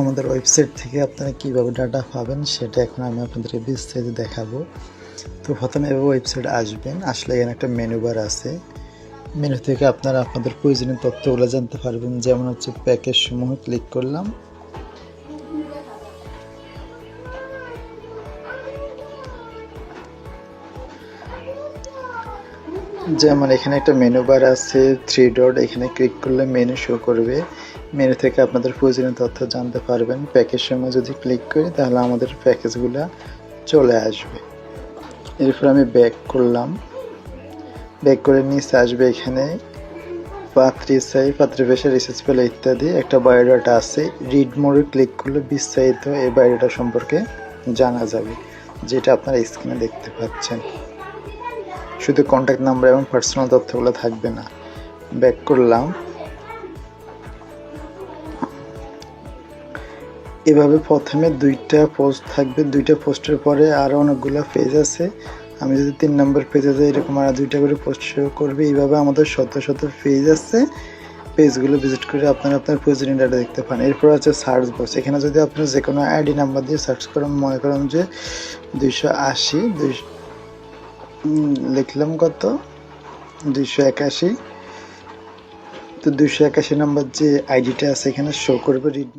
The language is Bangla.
আমাদের ওয়েবসাইট থেকে আপনারা কীভাবে ডাটা পাবেন সেটা এখন আমি আপনাদেরকে বিস্তারিত দেখাবো। তো প্রথমে এভাবে ওয়েবসাইট আসবেন, আসলে এখানে একটা মেনুবার আছে। মেনু থেকে আপনারা আপনাদের প্রয়োজনীয় তথ্যগুলো জানতে পারবেন। যেমন হচ্ছে প্যাকেজ সমূহ ক্লিক করলাম। যেমন এখানে একটা মেনু বার আছে থ্রি ডট এখানে ক্লিক করলে মেনু শো করবে। মেনু থেকে আপনাদের প্রয়োজনীয় তথ্য জানতে পারবেন। প্যাকেজ সময় যদি ক্লিক করি, তাহলে আমাদের প্যাকেজগুলো চলে আসবে। এরপর আমি ব্যাক করলাম। ব্যাক করে নিচে আসবে এখানে পাত্রী সাই পাত্রী পেশা রিসার্চ পেলে ইত্যাদি। একটা বায়োডাটা আছে। রিড মোড়ে ক্লিক করলে বিস্তারিত এই বায়োডাটা সম্পর্কে জানা যাবে, যেটা আপনারা স্ক্রিনে দেখতে পাচ্ছেন। শুধু কন্ট্যাক্ট নাম্বার এবং পার্সোনাল তথ্যগুলো থাকবে না। ব্যাক করলাম। এভাবে প্রথমে দুইটা পোস্ট থাকবে। দুইটা পোস্টের পরে আরও অনেকগুলো পেজ আছে। আমি যদি তিন নম্বর পেজে যাই, এরকম আর দুইটা করে পোস্ট শো করবে। এইভাবে আমাদের শত শত পেজ আছে। পেজগুলো ভিজিট করে আপনারা আপনার প্রয়োজনীয় ডাটা দেখতে পান। এরপর আছে সার্চ বক্স এখানে যদি আপনারা যে কোনো আইডি নাম্বার দিয়ে সার্চ করেন, মনে করেন যে দুইশো আশি লিখলাম কত? দুইশো একাশি। তো দুইশো একাশি নম্বর যে আইডিটা আছে এখানে শো করবে রিড